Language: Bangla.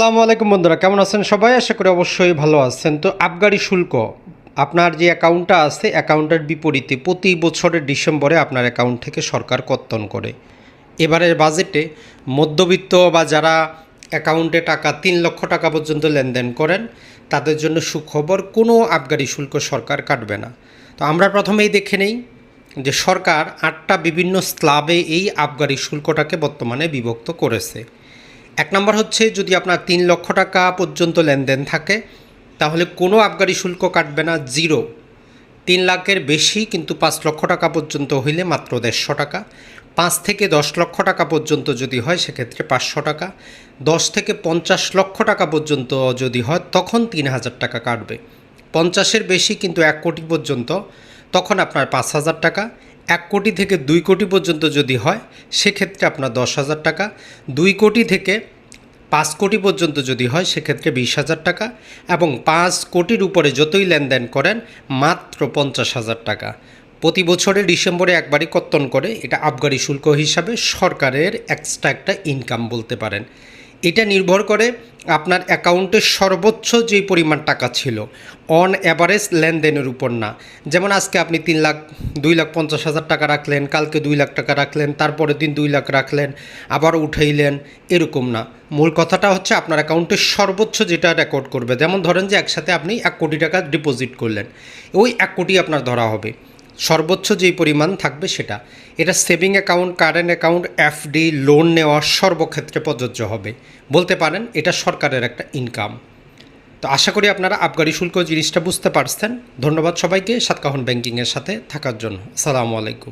আসসালামু আলাইকুম বন্ধুরা, কেমন আছেন সবাই? আশা করি অবশ্যই ভালো আছেন। তো আবগারি শুল্ক, আপনার যে অ্যাকাউন্টটা আছে, অ্যাকাউন্টের বিপরীতে প্রতি বছরের ডিসেম্বরে আপনার অ্যাকাউন্ট থেকে সরকার কর্তন করে। এবারের বাজেটে মধ্যবিত্ত বা যারা অ্যাকাউন্টে টাকা, তিন লক্ষ টাকা পর্যন্ত লেনদেন করেন, তাদের জন্য সুখবর, কোনো আবগারি শুল্ক সরকার কাটবে না। তো আমরা প্রথমেই দেখে নেই যে সরকার আটটা বিভিন্ন স্লাবে এই আবগারি শুল্কটাকে বর্তমানে বিভক্ত করেছে। এক নম্বর হচ্ছে যদি আপনার তিন লক্ষ টাকা পর্যন্ত লেনদেন থাকে, তাহলে কোনো আবগারি শুল্ক কাটবে না, জিরো। তিন লাখের বেশি কিন্তু পাঁচ লক্ষ টাকা পর্যন্ত হইলে মাত্র দেড়শো টাকা। পাঁচ থেকে দশ লক্ষ টাকা পর্যন্ত যদি হয়, সেক্ষেত্রে পাঁচশো টাকা। দশ থেকে পঞ্চাশ লক্ষ টাকা পর্যন্ত যদি হয়, তখন তিন হাজার টাকা কাটবে। পঞ্চাশের বেশি কিন্তু এক কোটি পর্যন্ত, তখন আপনার পাঁচ হাজার টাকা। এক কোটি থেকে দুই কোটি পর্যন্ত যদি হয়, সেক্ষেত্রে আপনার দশ হাজার টাকা। দুই কোটি থেকে পাঁচ কোটি পর্যন্ত যদি হয়, সেক্ষেত্রে বিশ হাজার টাকা এবং পাঁচ কোটির উপরে যতই লেনদেন করেন, মাত্র পঞ্চাশ হাজার টাকা। প্রতি বছরে ডিসেম্বরে একবারই কর্তন করে, এটা আবগারি শুল্ক হিসাবে সরকারের এক্সট্রা একটা ইনকাম বলতে পারেন। এটা নির্ভর করে আপনার অ্যাকাউন্টের সর্বোচ্চ যে পরিমাণ টাকা ছিল। অন অ্যাভারেজ লেনদেনের উপর না। যেমন আজকে আপনি তিন লাখ, দুই লাখ পঞ্চাশ হাজার টাকা রাখলেন, কালকে দুই লাখ টাকা রাখলেন, তারপরের দিন দুই লাখ রাখলেন, আবার উঠাইলেন, এরকম না। মূল কথাটা হচ্ছে আপনার অ্যাকাউন্টের সর্বোচ্চ যেটা রেকর্ড করবে। যেমন ধরেন যে একসাথে আপনি এক কোটি টাকা ডিপোজিট করলেন। ওই এক কোটি আপনার ধরা হবে। সর্বোচ্চ যেই পরিমাণ থাকবে সেটা। এটা saving account, current account, FD, loan নেওয়া সর্বক্ষেত্রে প্রযোজ্য হবে। বলতে পারেন, এটা সরকারের একটা ইনকাম তো আশা করি আপনারা আবগারি শুল্ক জিনিসটা বুঝতে পারছেন। ধন্যবাদ সবাইকে। সাতকাহন ব্যাংকিংয়ের সাথে থাকার জন্য। আসসালামু আলাইকুম।